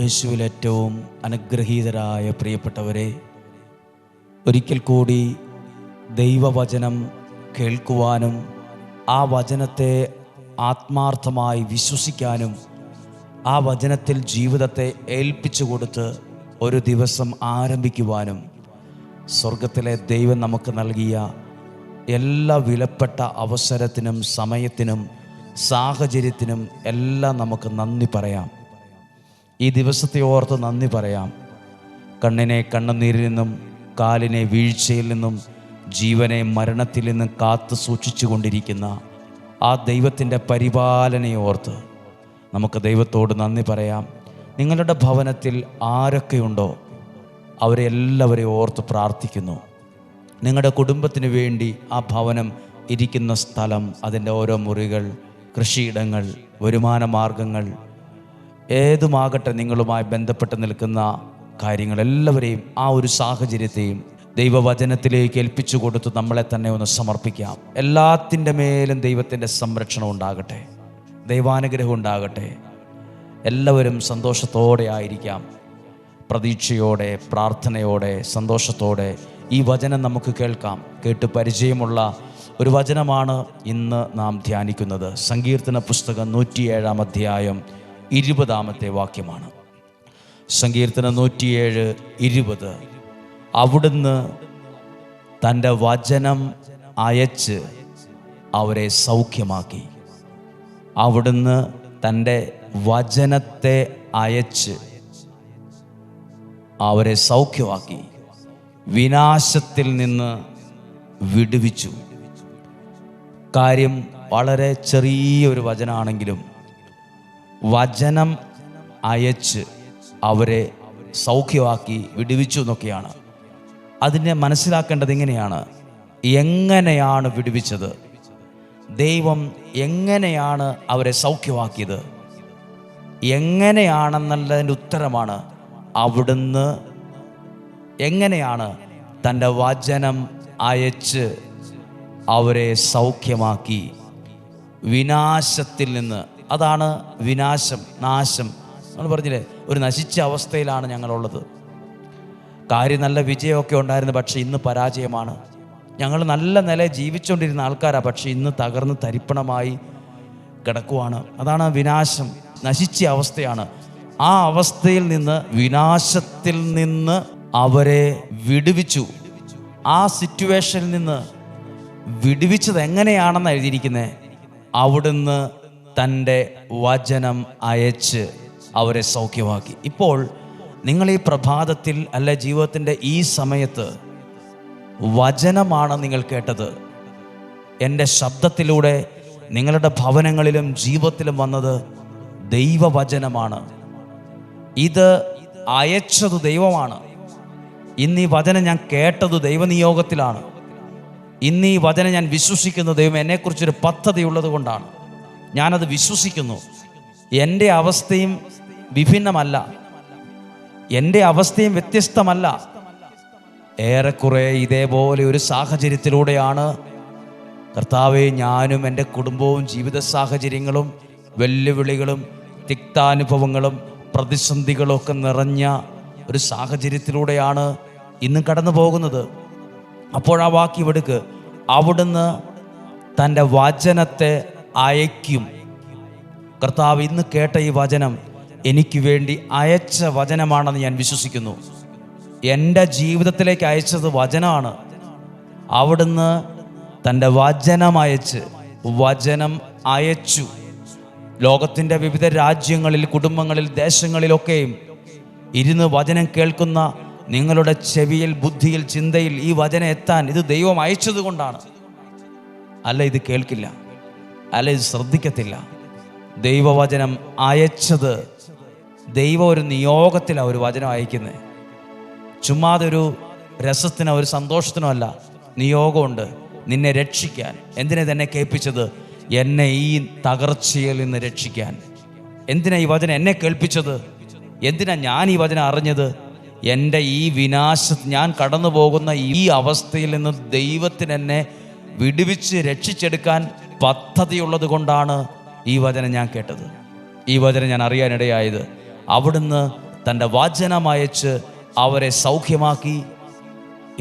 യേശുവിൽ ഏറ്റവും അനുഗ്രഹീതരായ പ്രിയപ്പെട്ടവരെ ഒരിക്കൽ കൂടി ദൈവവചനം കേൾക്കുവാനും ആ വചനത്തെ ആത്മാർത്ഥമായി വിശ്വസിക്കാനും ആ വചനത്തിൽ ജീവിതത്തെ ഏൽപ്പിച്ചു കൊടുത്ത് ഒരു ദിവസം ആരംഭിക്കുവാനും സ്വർഗത്തിലെ ദൈവം നമുക്ക് നൽകിയ എല്ലാ വിലപ്പെട്ട അവസരത്തിനും സമയത്തിനും സാഹചര്യത്തിനും എല്ലാം നമുക്ക് നന്ദി പറയാം. ഈ ദിവസത്തെ ഓർത്ത് നന്ദി പറയാം. കണ്ണിനെ കണ്ണുനീരിൽ നിന്നും കാലിനെ വീഴ്ചയിൽ നിന്നും ജീവനെ മരണത്തിൽ നിന്നും കാത്തു സൂക്ഷിച്ചു കൊണ്ടിരിക്കുന്ന ആ ദൈവത്തിന്റെ പരിപാലനയെ ഓർത്ത് നമുക്ക് ദൈവത്തോട് നന്ദി പറയാം. നിങ്ങളുടെ ഭവനത്തിൽ ആരൊക്കെയുണ്ടോ അവരെ എല്ലാവരെയും ഓർത്ത് പ്രാർത്ഥിക്കുന്നു. നിങ്ങളുടെ കുടുംബത്തിന് വേണ്ടി ആ ഭവനം ഇരിക്കുന്ന സ്ഥലം അതിന്റെ ഓരോ മുറികൾ കൃഷിയിടങ്ങൾ വരുമാന മാർഗങ്ങൾ ഏതുമാകട്ടെ നിങ്ങളുമായി ബന്ധപ്പെട്ട് നിൽക്കുന്ന കാര്യങ്ങളെല്ലാവരെയും ആ ഒരു സാഹചര്യത്തെയും ദൈവവചനത്തിലേക്ക് ഏൽപ്പിച്ചു കൊടുത്ത് നമ്മളെ തന്നെ ഒന്ന് സമർപ്പിക്കാം. എല്ലാത്തിന്റെ മേലും ദൈവത്തിന്റെ സംരക്ഷണം ഉണ്ടാകട്ടെ. ദൈവാനുഗ്രഹം ഉണ്ടാകട്ടെ. എല്ലാവരും സന്തോഷത്തോടെ ആയിരിക്കാം. പ്രതീക്ഷയോടെ പ്രാർത്ഥനയോടെ സന്തോഷത്തോടെ ഈ വചനം നമുക്ക് കേൾക്കാം. കേട്ട് പരിചയമുള്ള ഒരു വചനമാണ് ഇന്ന് നാം ധ്യാനിക്കുന്നത്. സങ്കീർത്തന പുസ്തകം നൂറ്റിയേഴാം അധ്യായം ഇരുപതാമത്തെ വാക്യമാണ്. സങ്കീർത്തനം നൂറ്റിയേഴ് ഇരുപത്. അവിടുന്ന് തന്റെ വചനം അയച്ച് അവരെ സൗഖ്യമാക്കി. അവിടുന്ന് തന്റെ വചനത്തെ അയച്ച് അവരെ സൗഖ്യമാക്കി. വിനാശത്തിൽ നിന്ന് വിടുവിച്ചു. കാര്യം വളരെ ചെറിയൊരു വചനമാണെങ്കിലും വചനം അയച്ച് അവരെ സൗഖ്യമാക്കി വിടുവിച്ചു എന്നൊക്കെയാണ്. അതിനെ മനസ്സിലാക്കേണ്ടത് എങ്ങനെയാണ് എങ്ങനെയാണ് വിടുവിച്ചത്? ദൈവം എങ്ങനെയാണ് അവരെ സൗഖ്യമാക്കിയത്? എങ്ങനെയാണെന്നുള്ളതിന്റെ ഉത്തരമാണ് അവിടുന്ന് എങ്ങനെയാണ് തന്റെ വചനം അയച്ച് അവരെ സൗഖ്യമാക്കി വിനാശത്തിൽ നിന്ന് അതാണ് വിനാശം നാശം. നമ്മൾ പറഞ്ഞില്ലേ ഒരു നശിച്ച അവസ്ഥയിലാണ് ഞങ്ങളുള്ളത്. കാര്യം നല്ല വിജയമൊക്കെ ഉണ്ടായിരുന്നു പക്ഷേ ഇന്ന് പരാജയമാണ്. ഞങ്ങൾ നല്ല നില ജീവിച്ചുകൊണ്ടിരുന്ന ആൾക്കാരാണ് പക്ഷേ ഇന്ന് തകർന്ന് തരിപ്പണമായി കിടക്കുവാണ്. അതാണ് വിനാശം നശിച്ച അവസ്ഥയാണ്. ആ അവസ്ഥയിൽ നിന്ന് വിനാശത്തിൽ നിന്ന് അവരെ വിടുവിച്ചു. ആ സിറ്റുവേഷനിൽ നിന്ന് വിടുവിച്ചത് എങ്ങനെയാണെന്ന് എഴുതിയിരിക്കുന്നത് അവിടുന്ന് തന്റെ വചനം അയച്ച് അവരെ സൗഖ്യമാക്കി. ഇപ്പോൾ നിങ്ങൾ ഈ പ്രഭാതത്തിൽ അല്ല ജീവിതത്തിന്റെ ഈ സമയത്ത് വചനമാണ് നിങ്ങൾ കേട്ടത്. എന്റെ ശബ്ദത്തിലൂടെ നിങ്ങളുടെ ഭവനങ്ങളിലും ജീവിതത്തിലും വന്നത് ദൈവവചനമാണ്. ഇത് അയച്ചത് ദൈവമാണ്. ഇന്ന് ഈ വചനം ഞാൻ കേട്ടത് ദൈവനിയോഗത്തിലാണ്. ഇന്ന് ഈ വചനം ഞാൻ വിശ്വസിക്കുന്ന ദൈവം എന്നെക്കുറിച്ചൊരു പദ്ധതി ഉള്ളത് കൊണ്ടാണ്. ഞാനത് വിശ്വസിക്കുന്നു. എന്റെ അവസ്ഥയും വിഭിന്നമല്ല. എന്റെ അവസ്ഥയും വ്യത്യസ്തമല്ല. ഏറെക്കുറെ ഇതേപോലെ ഒരു സാഹചര്യത്തിലൂടെയാണ് കർത്താവെ ഞാനും എന്റെ കുടുംബവും ജീവിത സാഹചര്യങ്ങളും വെല്ലുവിളികളും തിക്താനുഭവങ്ങളും പ്രതിസന്ധികളൊക്കെ നിറഞ്ഞ ഒരു സാഹചര്യത്തിലൂടെയാണ് ഇന്നും കടന്നു പോകുന്നത് അപ്പോഴാ വാക്യം എടുക്ക് അവിടുന്ന് തന്റെ വചനത്തെ അയക്കും കർത്താവ് ഇന്ന് കേട്ട ഈ വചനം എനിക്ക് വേണ്ടി അയച്ച വചനമാണെന്ന് ഞാൻ വിശ്വസിക്കുന്നു. എന്റെ ജീവിതത്തിലേക്ക് അയച്ചത് വചനമാണ് അവിടുന്ന് തന്റെ വചനം അയച്ച് വചനം അയച്ചു. ലോകത്തിന്റെ വിവിധ രാജ്യങ്ങളിൽ കുടുംബങ്ങളിൽ ദേശങ്ങളിലൊക്കെയും ഇരുന്ന് വചനം കേൾക്കുന്ന നിങ്ങളുടെ ചെവിയിൽ ബുദ്ധിയിൽ ചിന്തയിൽ ഈ വചനം എത്താൻ ഇത് ദൈവം അയച്ചത് കൊണ്ടാണ്. അല്ല ഇത് കേൾക്കില്ല. അല്ല ശ്രദ്ധിക്കത്തില്ല. ദൈവവചനം അയച്ചത് ദൈവം ഒരു നിയോഗത്തിലാണ് ഒരു വചനം അയക്കുന്നത് ചുമ്മാതെ ഒരു രസത്തിനോ ഒരു സന്തോഷത്തിനോ അല്ല നിയോഗമുണ്ട് നിന്നെ രക്ഷിക്കാൻ. എന്തിനെ തന്നെ കേൾപ്പിച്ചത്? എന്നെ ഈ തകർച്ചയിൽ നിന്ന് രക്ഷിക്കാൻ. എന്തിനാ ഈ വചനം എന്നെ കേൾപ്പിച്ചത്? എന്തിനാ ഞാൻ ഈ വചനം അറിഞ്ഞത്? എന്റെ ഈ വിനാശ ഞാൻ കടന്നു പോകുന്ന ഈ അവസ്ഥയിൽ നിന്ന് ദൈവത്തിന് എന്നെ വിടുവിച്ച് രക്ഷിച്ചെടുക്കാൻ പദ്ധതിയുള്ളത് കൊണ്ടാണ് ഈ വചനം ഞാൻ കേട്ടത്. ഈ വചനം ഞാൻ അറിയാനിടയായത്. അവിടുന്ന് തന്റെ വചനമയച്ച് അവരെ സൗഖ്യമാക്കി.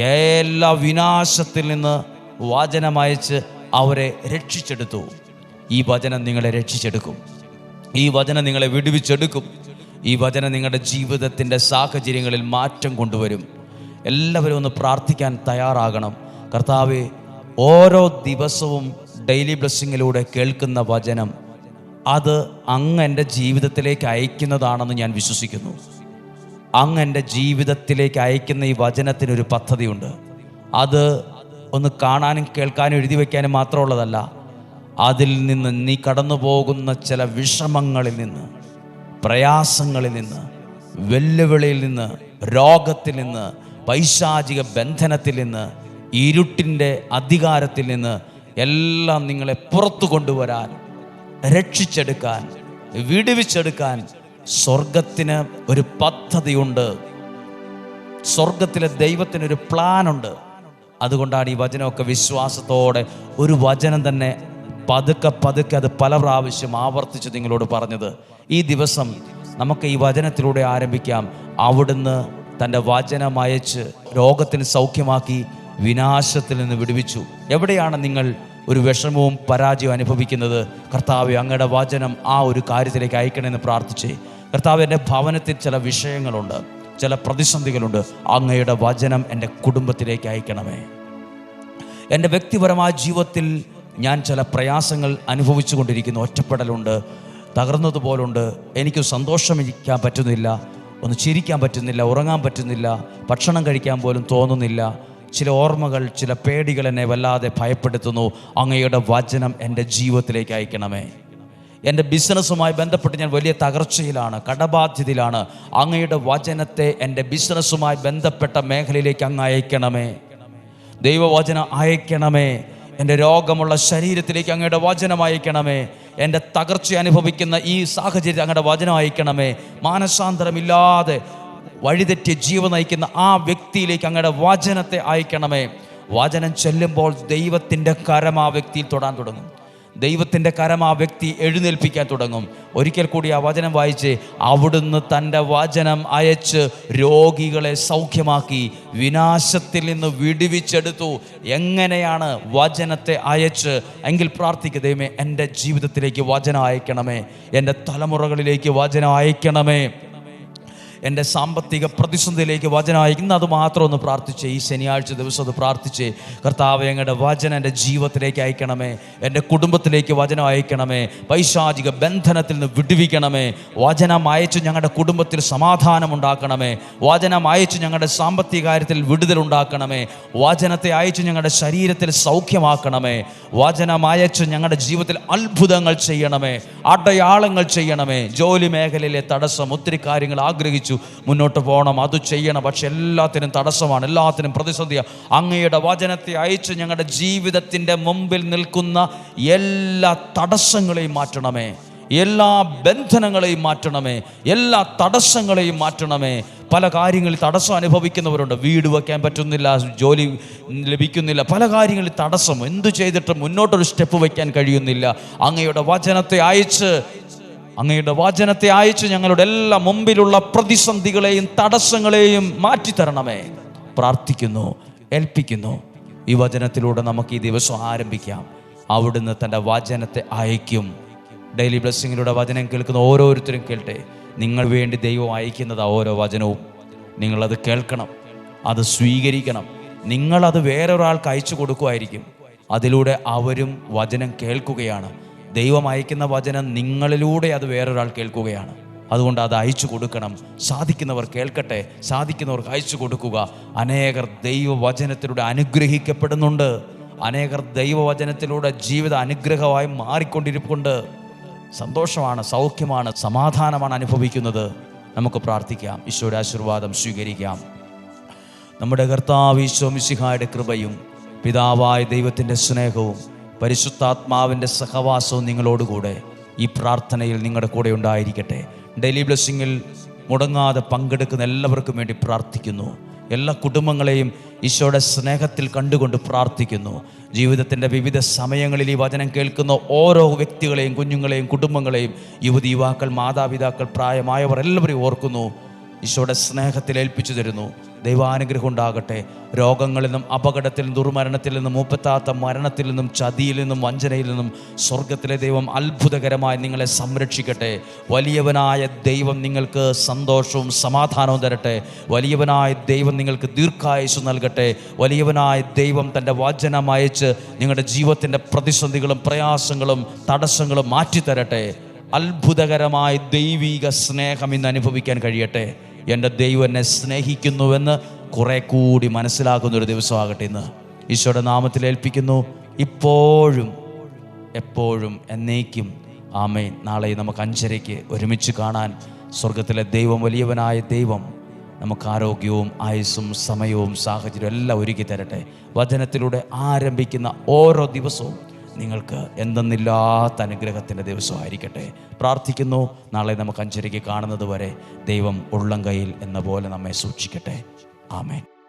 എല്ലാ വിനാശത്തിൽ നിന്ന് വചനമയച്ച് അവരെ രക്ഷിച്ചെടുത്തു. ഈ വചനം നിങ്ങളെ രക്ഷിച്ചെടുക്കും. ഈ വചനം നിങ്ങളെ വിടുവിച്ചെടുക്കും. ഈ വചനം നിങ്ങളുടെ ജീവിതത്തിന്റെ സാഹചര്യങ്ങളിൽ മാറ്റം കൊണ്ടുവരും. എല്ലാവരും ഒന്ന് പ്രാർത്ഥിക്കാൻ തയ്യാറാകണം. കർത്താവെ ഓരോ ദിവസവും ഡെയിലി ബ്ലെസ്സിങ്ങിലൂടെ കേൾക്കുന്ന വചനം അത് അങ്ങ് എന്റെ ജീവിതത്തിലേക്ക് അയക്കുന്നതാണെന്ന് ഞാൻ വിശ്വസിക്കുന്നു. അങ്ങ് എന്റെ ജീവിതത്തിലേക്ക് അയക്കുന്ന ഈ വചനത്തിനൊരു പദ്ധതിയുണ്ട്. അത് ഒന്ന് കാണാനും കേൾക്കാനും എഴുതി വയ്ക്കാനും മാത്രമുള്ളതല്ല അതിൽ നിന്ന് നീ കടന്നു പോകുന്ന ചില വിഷമങ്ങളിൽ നിന്ന് പ്രയാസങ്ങളിൽ നിന്ന് വെല്ലുവിളിയിൽ നിന്ന് രോഗത്തിൽ നിന്ന് പൈശാചിക ബന്ധനത്തിൽ നിന്ന് ഇരുട്ടിന്റെ അധികാരത്തിൽ നിന്ന് എല്ലാം നിങ്ങളെ പുറത്തു കൊണ്ടുവരാൻ രക്ഷിച്ചെടുക്കാൻ വിടുവിച്ചെടുക്കാൻ സ്വർഗത്തിന് ഒരു പദ്ധതിയുണ്ട്. സ്വർഗത്തിലെ ദൈവത്തിനൊരു പ്ലാനുണ്ട്. അതുകൊണ്ടാണ് ഈ വചനമൊക്കെ വിശ്വാസത്തോടെ ഒരു വചനം തന്നെ പതുക്കെ പതുക്കെ അത് പല പ്രാവശ്യം ആവർത്തിച്ച് നിങ്ങളോട് പറഞ്ഞത്. ഈ ദിവസം നമുക്ക് ഈ വചനത്തിലൂടെ ആരംഭിക്കാം. അവിടുന്ന് തന്റെ വചനം അയച്ച് രോഗത്തിന് സൗഖ്യമാക്കി വിനാശത്തിൽ നിന്ന് വിടുവിച്ചു. എവിടെയാണ് നിങ്ങൾ ഒരു വിഷമവും പരാജയവും അനുഭവിക്കുന്നത് കർത്താവ് അങ്ങയുടെ വചനം ആ ഒരു കാര്യത്തിലേക്ക് അയക്കണമെന്ന് പ്രാർത്ഥിച്ച് കർത്താവ് എന്റെ ഭവനത്തിൽ ചില വിഷയങ്ങളുണ്ട് ചില പ്രതിസന്ധികളുണ്ട്. അങ്ങയുടെ വചനം എന്റെ കുടുംബത്തിലേക്ക് അയക്കണമേ. എന്റെ വ്യക്തിപരമായ ജീവിതത്തിൽ ഞാൻ ചില പ്രയാസങ്ങൾ അനുഭവിച്ചു കൊണ്ടിരിക്കുന്നു ഒറ്റപ്പെടലുണ്ട് തകർന്നതുപോലുണ്ട് എനിക്ക് സന്തോഷമിരിക്കാൻ പറ്റുന്നില്ല ഒന്ന് ചിരിക്കാൻ പറ്റുന്നില്ല ഉറങ്ങാൻ പറ്റുന്നില്ല ഭക്ഷണം കഴിക്കാൻ പോലും തോന്നുന്നില്ല. ചില ഓർമ്മകൾ ചില പേടികൾ എന്നെ വല്ലാതെ ഭയപ്പെടുത്തുന്നു. അങ്ങയുടെ വചനം എന്റെ ജീവിതത്തിലേക്ക് അയക്കണമേ. എന്റെ ബിസിനസ്സുമായി ബന്ധപ്പെട്ട് ഞാൻ വലിയ തകർച്ചയിലാണ് കടബാധ്യതയിലാണ്. അങ്ങയുടെ വചനത്തെ എന്റെ ബിസിനസ്സുമായി ബന്ധപ്പെട്ട മേഖലയിലേക്ക് അങ്ങ് അയക്കണമേ. ദൈവവചനം അയക്കണമേ. എന്റെ രോഗമുള്ള ശരീരത്തിലേക്ക് അങ്ങയുടെ വചനം അയക്കണമേ. എന്റെ തകർച്ച അനുഭവിക്കുന്ന ഈ സാഹചര്യത്തിൽ അങ്ങയുടെ വചനം അയക്കണമേ. മാനസാന്തരമില്ലാതെ വഴിതെറ്റിയ ജീവൻ നയിക്കുന്ന ആ വ്യക്തിയിലേക്ക് അങ്ങയുടെ വചനത്തെ അയക്കണമേ. വചനം ചെല്ലുമ്പോൾ ദൈവത്തിന്റെ കരം ആ വ്യക്തിയിൽ തൊടാൻ തുടങ്ങും. ദൈവത്തിന്റെ കരം ആ വ്യക്തി എഴുന്നേൽപ്പിക്കാൻ തുടങ്ങും. ഒരിക്കൽ കൂടി ആ വചനം വായിച്ച് അവിടുന്ന് തന്റെ വചനം അയച്ച് രോഗികളെ സൗഖ്യമാക്കി വിനാശത്തിൽ നിന്ന് വിടുവിച്ചെടുത്തു. എങ്ങനെയാണ് വചനത്തെ അയച്ച്? എങ്കിൽ പ്രാർത്ഥിക്കുക ദൈവമേ എന്റെ ജീവിതത്തിലേക്ക് വചനം അയക്കണമേ. എന്റെ തലമുറകളിലേക്ക് വചനം അയക്കണമേ. എന്റെ സാമ്പത്തിക പ്രതിസന്ധിയിലേക്ക് വചനമായി ഇന്ന് അത് മാത്രം ഒന്ന് പ്രാർത്ഥിച്ച് ഈ ശനിയാഴ്ച ദിവസം അത് പ്രാർത്ഥിച്ച്. കർത്താവ് ഞങ്ങളുടെ വചനം എന്റെ ജീവിതത്തിലേക്ക് അയക്കണമേ. എന്റെ കുടുംബത്തിലേക്ക് വചനം അയക്കണമേ. പൈശാചിക ബന്ധനത്തിൽ നിന്ന് വിടുവിക്കണമേ. വചനം അയച്ച് ഞങ്ങളുടെ കുടുംബത്തിൽ സമാധാനം ഉണ്ടാക്കണമേ. വചനം അയച്ച് ഞങ്ങളുടെ സാമ്പത്തിക കാര്യത്തിൽ വിടുതൽ ഉണ്ടാക്കണമേ. വചനത്തെ അയച്ച് ഞങ്ങളുടെ ശരീരത്തിൽ സൗഖ്യമാക്കണമേ. വചനം അയച്ച് ഞങ്ങളുടെ ജീവിതത്തിൽ അത്ഭുതങ്ങൾ ചെയ്യണമേ. അടയാളങ്ങൾ ചെയ്യണമേ. ജോലി മേഖലയിലെ തടസ്സം ഒത്തിരി കാര്യങ്ങൾ ആഗ്രഹിച്ചു മുന്നോട്ട് പോകണം അത് ചെയ്യണം. പക്ഷെ എല്ലാത്തിനും തടസ്സമാണ് എല്ലാത്തിനും പ്രതിസന്ധിയാണ് അങ്ങയുടെ വചനത്തെ അയച്ച് ഞങ്ങളുടെ ജീവിതത്തിന്റെ മുമ്പിൽ നിൽക്കുന്ന എല്ലാ തടസ്സങ്ങളെയും മാറ്റണമേ. എല്ലാ ബന്ധനങ്ങളെയും മാറ്റണമേ. എല്ലാ തടസ്സങ്ങളെയും മാറ്റണമേ. പല കാര്യങ്ങളിൽ തടസ്സം അനുഭവിക്കുന്നവരുണ്ട്. വീട് വയ്ക്കാൻ പറ്റുന്നില്ല ജോലി ലഭിക്കുന്നില്ല. പല കാര്യങ്ങളിൽ തടസ്സം. എന്തു ചെയ്തിട്ട് മുന്നോട്ടൊരു സ്റ്റെപ്പ് വയ്ക്കാൻ കഴിയുന്നില്ല. അങ്ങയുടെ വചനത്തെ അയച്ച് അങ്ങയുടെ വാചനത്തെ അയച്ച് ഞങ്ങളുടെ എല്ലാ മുമ്പിലുള്ള പ്രതിസന്ധികളെയും തടസ്സങ്ങളെയും മാറ്റിത്തരണമേ. പ്രാർത്ഥിക്കുന്നു ഏൽപ്പിക്കുന്നു. ഈ വചനത്തിലൂടെ നമുക്ക് ഈ ദിവസം ആരംഭിക്കാം. അവിടുന്ന് തന്റെ വചനത്തെ അയക്കും ഡെയിലി ബ്ലെസ്സിങ്ങിലൂടെ വചനം കേൾക്കുന്ന ഓരോരുത്തരും കേൾട്ടെ. നിങ്ങൾ വേണ്ടി ദൈവം അയക്കുന്നത് ഓരോ വചനവും. നിങ്ങളത് കേൾക്കണം അത് സ്വീകരിക്കണം. നിങ്ങളത് വേറൊരാൾക്ക് അയച്ചു കൊടുക്കുമായിരിക്കും. അതിലൂടെ അവരും വചനം കേൾക്കുകയാണ്. ദൈവം അയക്കുന്ന വചനം നിങ്ങളിലൂടെ അത് വേറൊരാൾ കേൾക്കുകയാണ്. അതുകൊണ്ട് അത് അയച്ചു കൊടുക്കണം. സാധിക്കുന്നവർ കേൾക്കട്ടെ. സാധിക്കുന്നവർക്ക് അയച്ചു കൊടുക്കുക. അനേകർ ദൈവവചനത്തിലൂടെ അനുഗ്രഹിക്കപ്പെടുന്നുണ്ട്. അനേകർ ദൈവവചനത്തിലൂടെ ജീവിത അനുഗ്രഹമായി മാറിക്കൊണ്ടിരിപ്പുണ്ട്. സന്തോഷമാണ് സൗഖ്യമാണ് സമാധാനമാണ് അനുഭവിക്കുന്നത്. നമുക്ക് പ്രാർത്ഥിക്കാം. ഈശോയുടെ ആശീർവാദം സ്വീകരിക്കാം. നമ്മുടെ കർത്താവ് ഈശോ മിശിഹായുടെ കൃപയും പിതാവായ ദൈവത്തിന്റെ സ്നേഹവും പരിശുദ്ധാത്മാവിന്റെ സഹവാസവും നിങ്ങളോടുകൂടെ ഈ പ്രാർത്ഥനയിൽ നിങ്ങളുടെ കൂടെ ഉണ്ടായിരിക്കട്ടെ. ഡെയിലി ബ്ലെസ്സിങ്ങിൽ മുടങ്ങാതെ പങ്കെടുക്കുന്ന എല്ലാവർക്കും വേണ്ടി പ്രാർത്ഥിക്കുന്നു. എല്ലാ കുടുംബങ്ങളെയും ഈശോയുടെ സ്നേഹത്തിൽ കണ്ടുകൊണ്ട് പ്രാർത്ഥിക്കുന്നു. ജീവിതത്തിന്റെ വിവിധ സമയങ്ങളിൽ ഈ വചനം കേൾക്കുന്ന ഓരോ വ്യക്തികളെയും കുഞ്ഞുങ്ങളെയും കുടുംബങ്ങളെയും യുവതി യുവാക്കൾ മാതാപിതാക്കൾ പ്രായമായവർ എല്ലാവരെയും ഓർക്കുന്നു. ഈശോയുടെ സ്നേഹത്തിൽ ഏൽപ്പിച്ചു തരുന്നു. ദൈവാനുഗ്രഹം ഉണ്ടാകട്ടെ. രോഗങ്ങളിൽ നിന്നും അപകടത്തിൽ നിന്നും ദുർമരണത്തിൽ നിന്നും മൂപ്പത്താത്ത മരണത്തിൽ നിന്നും ചതിയിൽ നിന്നും വഞ്ചനയിൽ നിന്നും സ്വർഗത്തിലെ ദൈവം അത്ഭുതകരമായി നിങ്ങളെ സംരക്ഷിക്കട്ടെ. വലിയവനായ ദൈവം നിങ്ങൾക്ക് സന്തോഷവും സമാധാനവും തരട്ടെ. വലിയവനായ ദൈവം നിങ്ങൾക്ക് ദീർഘായുസ് നൽകട്ടെ. വലിയവനായ ദൈവം തന്റെ വചനം അയച്ച് നിങ്ങളുടെ ജീവിതത്തിന്റെ പ്രതിസന്ധികളും പ്രയാസങ്ങളും തടസ്സങ്ങളും മാറ്റിത്തരട്ടെ. അത്ഭുതകരമായ ദൈവിക സ്നേഹം ഇന്ന് അനുഭവിക്കാൻ കഴിയട്ടെ. എന്റെ ദൈവം എന്നെ സ്നേഹിക്കുന്നുവെന്ന് കുറെ കൂടി മനസ്സിലാക്കുന്ന ഒരു ദിവസമാകട്ടെ ഇന്ന്. ഈശോയുടെ നാമത്തിൽ ഏൽപ്പിക്കുന്നു. ഇപ്പോഴും എപ്പോഴും എന്നേക്കും. ആമേൻ. നാളെ നമുക്ക് അഞ്ചരയ്ക്ക് ഒരുമിച്ച് കാണാൻ സ്വർഗത്തിലെ ദൈവം വലിയവനായ ദൈവം നമുക്ക് ആരോഗ്യവും ആയുസ്സും സമയവും സാഹചര്യവും എല്ലാം ഒരുക്കി തരട്ടെ. വചനത്തിലൂടെ ആരംഭിക്കുന്ന ഓരോ ദിവസവും നിങ്ങൾക്ക് എന്തെന്നില്ലാത്ത അനുഗ്രഹത്തിന്റെ ദിവസമായിരിക്കട്ടെ. പ്രാർത്ഥിക്കുന്നു. നാളെ നമുക്ക് അഞ്ചരയ്ക്ക് കാണുന്നത് വരെ ദൈവം ഉള്ളം കയ്യിൽ എന്ന പോലെ നമ്മെ സൂക്ഷിക്കട്ടെ. ആമേൻ.